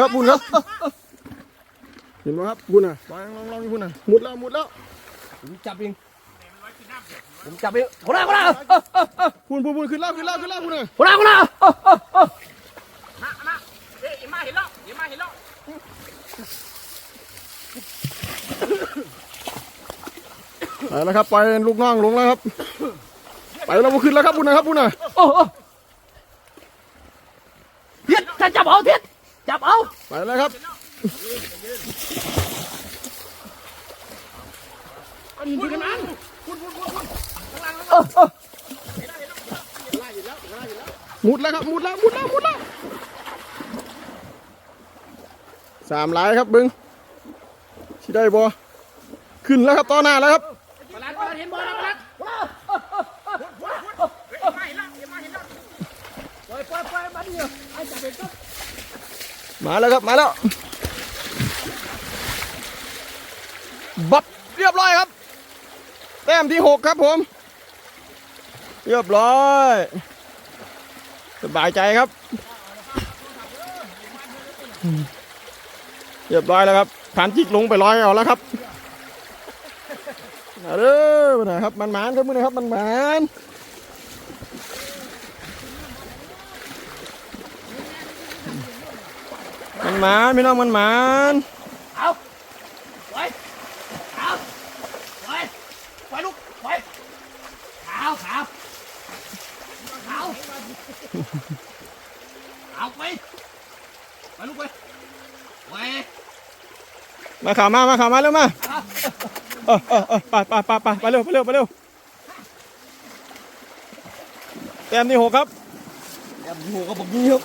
ครับบุญครับ เห็นไหมครับบุญอะวางลองลองบุญอะหมุดแล้วหมุดแล้วผมจับเองผมจับเองคนละคนละบุญบุญบุญขึ้นแล้วขึ้นแล้วขึ้นแล้วบุญอะคนละคนละมามาเอ้ยอย่ามาเห็นแล้วอย่ามาเห็นแล้วไปแล้วครับไปลูกน้องลงแล้วครับ ไปแล้วบุญขึ้นแล้วครับบุญนะครับบุญอะโอ้โหเทียดจะจับเอาเทียด จับเอา ไปแล้วครับพูดกันมันหมุดแล้วครับหมุดแล้วหมุดแล้วหมุดแล้วสามหลายครับบึงที่ได้บ่ขึ้นแล้วครับต่อหน้าแล้วครับ มาแล้วครับมาแล้วบับเรียบร้อยครับ แต้มที่หกครับผม เรียบร้อย สบายใจครับ เรียบร้อยแล้วครับผ่านจิกลงไปร้อยเอาแล้วครับเอาเด้อมาหน่อยครับมันหมานครับมือนะครับมันหมาน มันหมานพี่น้องมันหมานเอาไปเอาไปไปลูกไปขาวขาวขาวเอาไปไปลูกไปไปมาข่าวมามาข่าวมาเร็วมาเออเออเออไปไปไปไปไปเร็วไปเร็วไปเร็วแต้มที่หกครับแอบหัวกับผมนี่ครับ